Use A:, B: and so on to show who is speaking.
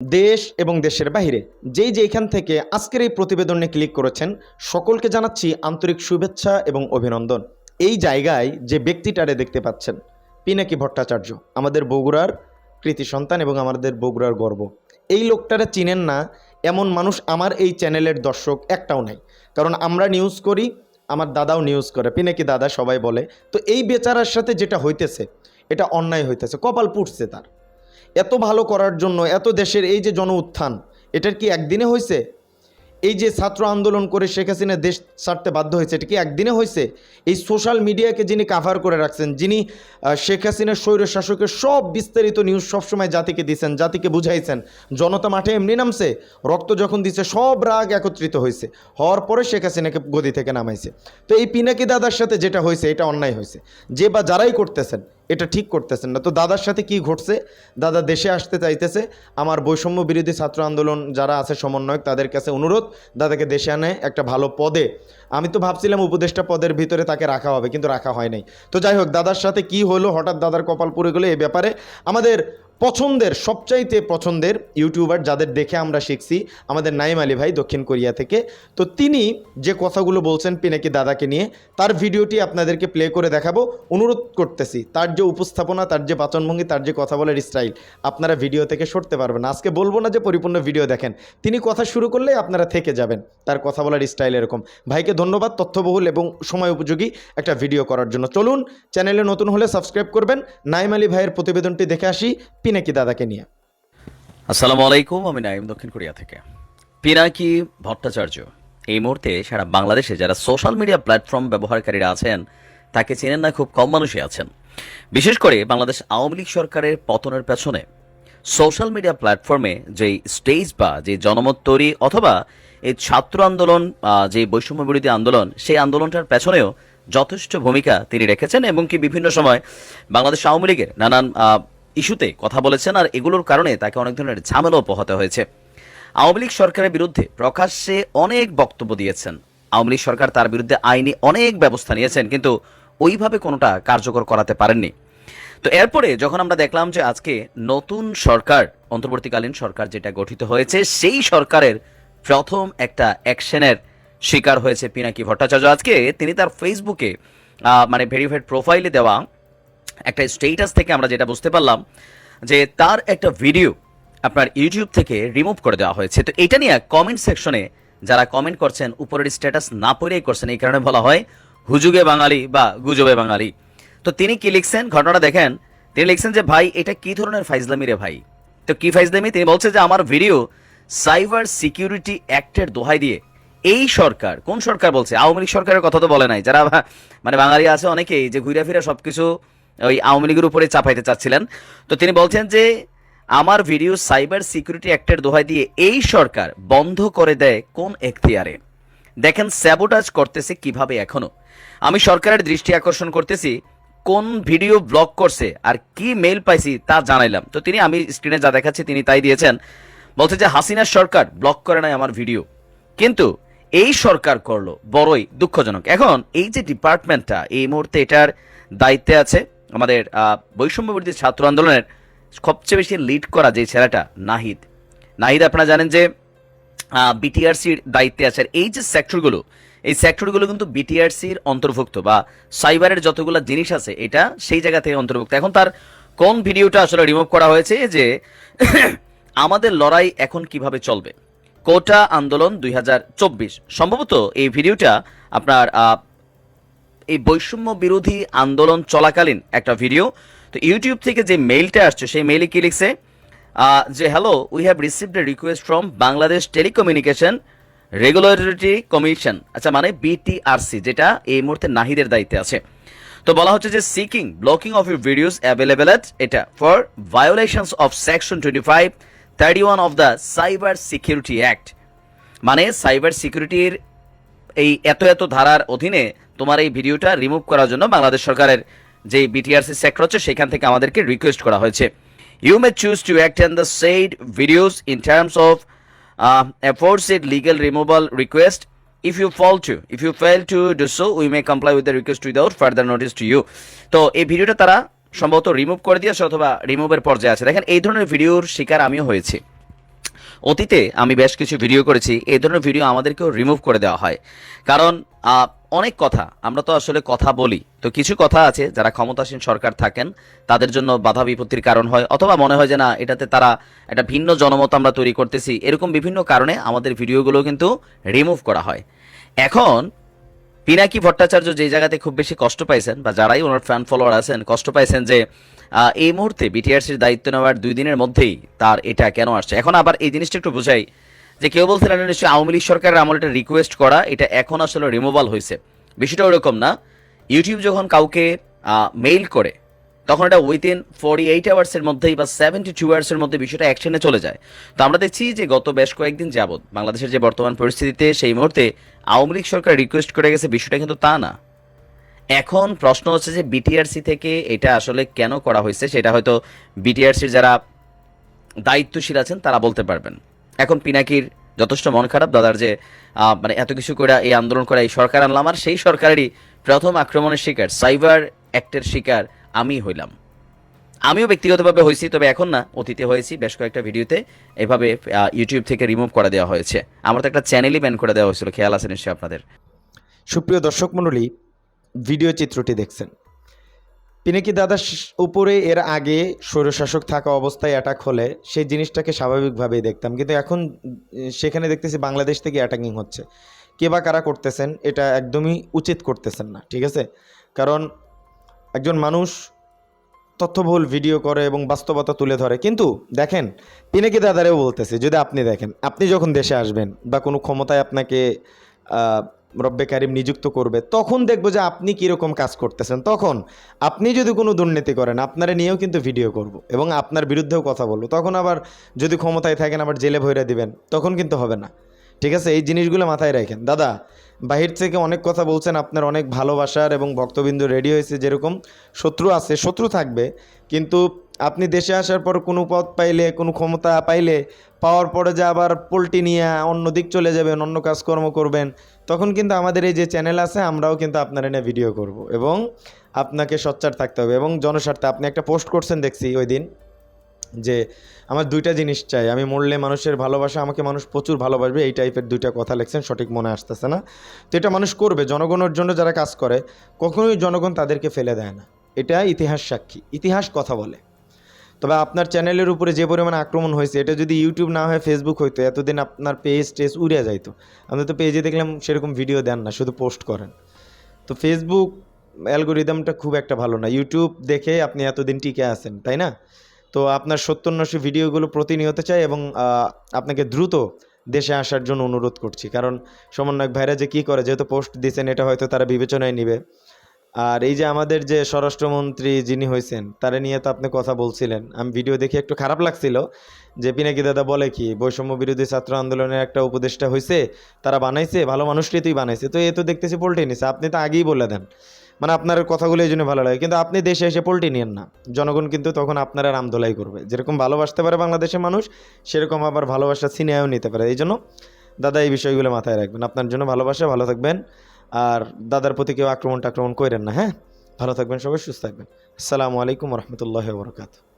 A: দেশ এবং দেশের বাইরে যেই যেইখান থেকে আজকের এই প্রতিবেদনে ক্লিক করেছেন, সকলকে জানাচ্ছি আন্তরিক শুভেচ্ছা এবং অভিনন্দন। এই জায়গায় যে ব্যক্তিটারে দেখতে পাচ্ছেন, পিনাকি ভট্টাচার্য, আমাদের বগুড়ার কৃতি সন্তান এবং আমাদের বগুড়ার গর্ব। এই লোকটারে চিনেন না, এমন মানুষ আমার এই চ্যানেলের দর্শক একটাও নাই। কারণ আমরা নিউজ করি, আমার দাদাও নিউজ করে, পিনাকি দাদা সবাই বলে। তো এই বেচারার সাথে যেটা হইতেছে, এটা অন্যায় হইতেছে, কপাল পুড়ছে তার। এত ভালো করার জন্য, এত দেশের এই যে জন উত্থান এটার কি একদিনে হয়েছে এই যে ছাত্র আন্দোলন করে শেখ হাসিনা দেশ ছাড়তে বাধ্য হয়েছে, এটা কি একদিনে হয়েছে এই সোশ্যাল মিডিয়াকে যিনি কাভার করে রাখছেন, যিনি শেখ হাসিনার স্বৈর শাসকের সব বিস্তারিত নিউজ সবসময় জাতিকে দিছেন, জাতিকে বুঝাইছেন, জনতা মাঠে এমনি নামছে, রক্ত যখন দিছে, সব রাগ একত্রিত হয়েছে হওয়ার পরে শেখ হাসিনাকে গদি থেকে নামাইছে। তো এই পিনাকি দাদার সাথে যেটা হয়েছে এটা অন্যায় হয়েছে যে বা যারাই করতেছেন এটা ঠিক করতেছেন না। তো দাদার সাথে কি ঘটছে? দাদা দেশে আসতে চাইতেছে। আমার বৈষম্য বিরোধী ছাত্র আন্দোলন যারা আছে সমন্বয়ক, তাদের কাছে অনুরোধ, দাদাকে দেশে আনে একটা ভালো পদে। আমি তো ভাবছিলাম উপদেষ্টা পদের ভিতরে তাকে রাখা হবে, কিন্তু রাখা হয় নাই। তো যাই হোক, দাদার সাথে কি হলো? হঠাৎ দাদার কপাল পড়ে গেলো এই ব্যাপারে। আমাদের পছন্দের, সবচাইতে পছন্দের ইউটিউবার যাদের দেখে আমরা শিখছি, আমাদের নাইম আলী ভাই দক্ষিণ কোরিয়া থেকে। তো তিনি যে কথাগুলো বলছেন পিনাকি দাদাকে নিয়ে, তার ভিডিওটি আপনাদেরকে প্লে করে দেখাবো। অনুরোধ করতেছি, তার যে উপস্থাপনা, তার যে বাচনভঙ্গি তার যে কথা বলার স্টাইল আপনারা ভিডিও থেকে সরতে পারবেন আজকে বলব না যে পরিপূর্ণ ভিডিও দেখেন। তিনি কথা শুরু করলেই আপনারা থেকে যাবেন, তার কথা বলার স্টাইল এরকম। ভাইকে ধন্যবাদ তথ্যবহুল এবং সময় উপযোগী একটা ভিডিও করার জন্য। চলুন চ্যানেলে নতুন হলে সাবস্ক্রাইব করবেন। নাইম আলী ভাইয়ের প্রতিবেদনটি দেখে আসি। পিনাকি দাদাকে নিয়ে।
B: আসসালামু আলাইকুম, আমি নাইম দক্ষিণ কোরিয়া থেকে। পিনাকি ভট্টাচার্য, এই মুহূর্তে সারা বাংলাদেশে যারা সোশ্যাল মিডিয়া প্ল্যাটফর্ম ব্যবহারকারীরা আছেন, তাকে চেনেন না, খুব কম মানুষই আছেন। বিশেষ করে বাংলাদেশ আওয়ামী লীগ সরকারের পতনের পেছনে, সোশ্যাল মিডিয়া প্ল্যাটফর্মে যেই স্টেজ বা যে জনমত তৈরি অথবা এই ছাত্র আন্দোলন যে বৈষম্য বিরোধী আন্দোলন, সেই আন্দোলনটার পেছনেও যথেষ্ট ভূমিকা তিনি রেখেছেন এবং কি বিভিন্ন সময় বাংলাদেশ আওয়ামী লীগের নানান ইস্যুতে কথা বলেছেন আর এগুলোর কারণে তাকে অনেক ধরনের ঝামেলাও পোহাতে হয়েছে। আওয়ামী লীগ সরকারের বিরুদ্ধে প্রকাশ্যে অনেক বক্তব্য দিয়েছেন। আওয়ামী লীগ সরকার তার বিরুদ্ধে আইনি অনেক ব্যবস্থা নিয়েছেন, কিন্তু ওইভাবে কোনোটা কার্যকর করাতে পারেননি। তো এরপরে যখন আমরা দেখলাম যে আজকে নতুন সরকার, অন্তর্বর্তীকালীন সরকার যেটা গঠিত হয়েছে, সেই সরকারের প্রথম একটা অ্যাকশনের শিকার হয়েছে পিনাকি ভট্টাচার্য। আজকে তিনি তার ফেসবুকে মানে ভেরিফাইড প্রোফাইলে দেওয়া একটা স্টেটাস থেকে আমরা যেটা বুঝতে পারলাম যে তার একটা ভিডিও আপনার ইউটিউব থেকে রিমুভ করে দেওয়া হয়েছে। তো এটা নিয়ে কমেন্ট সেকশনে যারা কমেন্ট করছেন, উপরের স্ট্যাটাস না পড়েই করছেন, এই কারণে বলা হয় হুজুগে বাঙালি বা গুজবে বাঙালি। তো তিনি কি লিখছেন? ঘটনাটা দেখেন। তিনি লিখছেন যে, ভাই, এটা কি ধরনের ফাইজলামি রে ভাই? তো কি ফাইজলামি? তিনি বলছে যে, আমার ভিডিও সাইবার সিকিউরিটি অ্যাক্টের দোহাই দিয়ে এই সরকার কোন সরকার বলছে? আওয়ামী লীগ সরকারের কথা তো বলে নাই। যারা মানে বাঙালি আছে অনেকেই যে ঘুরে ফিরে সবকিছু ওই আওয়ামী লীগের উপরে চাপাইতে চাচ্ছিলেন। তো তিনি বলছেন যে, আমার ভিডিও সাইবার সিকিউরিটি অ্যাক্টের দোহাই দিয়ে এই সরকার বন্ধ করে দেয় কোন এখতিয়ারে? দেখেন, স্যাবোটাজ করতেছে কীভাবে এখনও? আমি সরকারের দৃষ্টি আকর্ষণ করতেছি, কোন ভিডিও ব্লক করছে আর কি মেল পাইছি তা জানাইলাম। তো তিনি, আমি স্ক্রিনে যা দেখাচ্ছি তিনি তাই দিয়েছেন। বলছে যে হাসিনার সরকার ব্লক করে নাই আমার ভিডিও। কিন্তু এই সরকার করল, বড়ই দুঃখজনক। এখন এই যে ডিপার্টমেন্টটা, এই মুহূর্তে এটার দায়িত্বে আছে আমাদের আহ, বৈষম্য বিরোধী ছাত্র আন্দোলনের সবচেয়ে বেশি লিড করা যে ছেলেটা নাহিদ। নাহিদ আপনারা জানেন যে বিটিআরসির দায়িত্বে আছে। এই যে সেক্টরগুলো এই সেক্টরগুলো কিন্তু বিটিআরসির অন্তর্ভুক্ত বা সাইবারের যতগুলো জিনিস আছে এটা সেই জায়গা থেকে অন্তর্ভুক্ত। এখন তার কোন ভিডিওটা আসলে রিমুভ করা হয়েছে যে আমাদের লড়াই এখন কীভাবে চলবে? কোটা আন্দোলন দুই হাজার চব্বিশ। সম্ভবত এই ভিডিওটা আপনার এই বৈষম্য বিরোধী আন্দোলন চলাকালীন একটা ভিডিও। তো ইউটিউব থেকে যে মেইলটা আসছে, সেই মেইলে কি লিখছে? যে hello we have received a request from Bangladesh telecommunication regulatory commission আচ্ছা মানে বিটিআরসি যেটা এই মুহূর্তে নাহিদের দায়িত্বে আছে। তো বলা হচ্ছে যে seeking blocking of your videos available at এটা for violations of section twenty five thirty one of the cyber security act মানে সাইবার সিকিউরিটির এই এত এত ধারার অধীনে তোমার এই ভিডিওটা রিমুভ করার জন্য বাংলাদেশ সরকারের যে বিটিআরসি সেক্টর হচ্ছে সেখান থেকে আমাদেরকে রিকোয়েস্ট করা হয়েছে। You may choose to act on the said videos in terms of aforesaid legal removal request if you fall to if you fail to do so we may comply with the request without further notice to you তো এই ভিডিওটা তারা সম্ভবত remove করে দিয়েছে অথবা রিমুভের পর্যায়ে আছে। দেখেন, এই ধরনের ভিডিওর শিকার আমিও হয়েছি। অতীতে আমি বেশ কিছু ভিডিও করেছি। এই ধরনের ভিডিও আমাদেরকেও রিমুভ করে দেওয়া হয়। কারণ অনেক কথা, আমরা তো আসলে কথা বলি। তো কিছু কথা আছে যারা ক্ষমতাসীন সরকার থাকেন, তাদের জন্য বাধা বিপত্তির কারণ হয়, অথবা মনে হয় যে না, এটাতে তারা একটা ভিন্ন জনমত আমরা তৈরি করতেছি। এরকম বিভিন্ন কারণে আমাদের ভিডিওগুলো কিন্তু রিমুভ করা হয়। এখন, পিনাকি ভট্টাচার্য যে জায়গাতে খুব বেশি কষ্ট পাইছেন, বা যারাই ওনার ফ্যান ফলোয়ার আছেন, কষ্ট পাইছেন যে এই মুহূর্তে বিটিআরসির দায়িত্ব নেওয়ার দুই দিনের মধ্যেই তার এটা কেন আসছে? এখন আবার এই জিনিসটা একটু বোঝাই। যে কেউ বলছিলেন নিশ্চয়ই আওয়ামী লীগ সরকারের আমলে এটা রিকোয়েস্ট করা, এটা এখন আসলে রিমুভাল হয়েছে। বিষয়টা ওরকম না। ইউটিউব যখন কাউকে মেইল করে, তখন এটা উইদিন ফোর্টি এইট আওয়ার্সের মধ্যেই বা সেভেন্টি টু আওয়ার্সের মধ্যে বিষয়টা অ্যাকশনে চলে যায়। তো আমরা দেখছি যে গত বেশ কয়েকদিন যাবৎ বাংলাদেশের যে বর্তমান পরিস্থিতিতে, সেই মুহূর্তে আওয়ামী লীগ সরকার রিকোয়েস্ট করে গেছে, বিষয়টা কিন্তু তা না। এখন প্রশ্ন হচ্ছে যে বিটিআরসি থেকে এটা আসলে কেন করা হয়েছে, সেটা হয়তো বিটিআরসির যারা দায়িত্বশীল আছেন, তারা বলতে পারবেন। এখন পিনাকির যথেষ্ট মন খারাপ, দাদার যে মানে এত কিছু করে এই আন্দোলন করে এই সরকার আনলাম, আর সেই সরকারেরই প্রথম আক্রমণের শিকার, সাইবার অ্যাক্টের শিকার আমি হইলাম। আমিও ব্যক্তিগতভাবে হয়েছি তবে এখন না, অতীতে হয়েছি বেশ কয়েকটা ভিডিওতে, এভাবে ইউটিউব থেকে রিমুভ করে দেওয়া হয়েছে। আমার তো একটা চ্যানেলই ব্যান করে দেওয়া হয়েছিল, খেয়াল আছে নিশ্চয়ই আপনাদের।
A: সুপ্রিয় দর্শক মণ্ডলী ভিডিও চিত্রটি দেখছেন। পিনাকি দাদা উপরে এর আগে স্বৈরশাসক থাকা অবস্থায় অ্যাটাক হলে সেই জিনিসটাকে স্বাভাবিকভাবেই দেখতাম। কিন্তু এখন সেখানে দেখতেছি বাংলাদেশ থেকে অ্যাটাকিং হচ্ছে। কে বা কারা করতেছেন, এটা একদমই উচিত করতেছেন না, ঠিক আছে? কারণ একজন মানুষ তথ্যবহুল ভিডিও করে এবং বাস্তবতা তুলে ধরে। কিন্তু দেখেন পিনাকি দাদারেও বলতেছে, যদি আপনি দেখেন, আপনি যখন দেশে আসবেন বা কোনো ক্ষমতায় আপনাকে রব্বে কারিম নিযুক্ত করবে, তখন দেখব যে আপনি কীরকম কাজ করতেছেন। তখন আপনি যদি কোনো দুর্নীতি করেন, আপনারা নিয়েও কিন্তু ভিডিও করব এবং আপনার বিরুদ্ধেও কথা বলব। তখন আবার যদি ক্ষমতায় থাকেন, আবার জেলে ভৈরা দিবেন, তখন কিন্তু হবে না। ঠিক আছে? এই জিনিসগুলো মাথায় রাখেন। দাদা, বাহির থেকে অনেক কথা বলছেন, আপনার অনেক ভালোবাসার এবং ভক্তবিন্দু রেডি হয়েছে যেরকম। শত্রু আছে, শত্রু থাকবে, কিন্তু আপনি দেশে আসার পর কোনো পদ পাইলে, কোনো ক্ষমতা পাইলে, পাওয়ার পরে যে আবার পোলট্রি নিয়ে অন্য দিক চলে যাবেন, অন্য কাজকর্ম করবেন, তখন কিন্তু আমাদের এই যে চ্যানেল আছে, আমরাও কিন্তু আপনার এনে ভিডিও করব এবং আপনাকে সচ্চার থাকতে হবে এবং জনস্বার্থে আপনি একটা পোস্ট করছেন দেখছি ওই দিন যে আমার দুইটা জিনিস চাই, আমি মরলে মানুষের ভালোবাসা, আমাকে মানুষ প্রচুর ভালোবাসবে, এই টাইপের দুইটা কথা লিখছেন, সঠিক মনে আসতেছে না। তো এটা মানুষ করবে, জনগণের জন্য যারা কাজ করে, কখনোই জনগণ তাদেরকে ফেলে দেয় না। এটা ইতিহাস সাক্ষী, ইতিহাস কথা বলে। তবে আপনার চ্যানেলের উপরে যে পরিমাণে আক্রমণ হয়েছে, এটা যদি ইউটিউব না হয় ফেসবুক হইতো, এতদিন আপনার পেজ টেজ উড়ে যাইতো। আপনি তো পেজে দেখলাম সেরকম ভিডিও দেন না, শুধু পোস্ট করেন। তো ফেসবুক অ্যালগোরিদমটা খুব একটা ভালো না। ইউটিউব দেখে আপনি এতদিন টিকে আছেন, তাই না? তো আপনার সত্তরনশী ভিডিওগুলো প্রতিনিয়ত চাই এবং আপনাকে দ্রুত দেশে আসার জন্য অনুরোধ করছি। কারণ সমন্বয়ক ভাইরা যে কী করে, যেহেতু পোস্ট দিয়েছেন এটা হয়তো তারা বিবেচনায় নেবে। আর এই যে আমাদের যে স্বরাষ্ট্রমন্ত্রী যিনি হয়েছেন, তারা নিয়ে তো আপনি কথা বলছিলেন। আমি ভিডিও দেখে একটু খারাপ লাগছিল যে, পিনাকি দাদা বলে কি, বৈষম্য বিরোধী ছাত্র আন্দোলনের একটা উপদেষ্টা হয়েছে, তারা বানাইছে, ভালো মানুষটি তুই বানাইছে। তো এ তো দেখতেছি পোল্ট্রি নিছে, আপনি তো আগেই বলে দেন। মানে আপনার কথাগুলো এই জন্য ভালো লাগে। কিন্তু আপনি দেশে এসে পোল্ট্রি নিয়েন না। জনগণ কিন্তু তখন আপনারা রামদোলাই করবে। যেরকম ভালোবাসতে পারে বাংলাদেশের মানুষ, সেরকম আবার ভালোবাসা ছিনিয়েও নিতে পারে। এই জন্য দাদা, এই বিষয়গুলো মাথায় রাখবেন। আপনার জন্য ভালোবাসা, ভালো থাকবেন। আর দাদার প্রতি কেউ আক্রমণ টাক্রমণ করেন না হ্যাঁ? ভালো থাকবেন সবাই, সুস্থ থাকবেন। আসসালামু আলাইকুম রহমতুল্লাহ বরকাত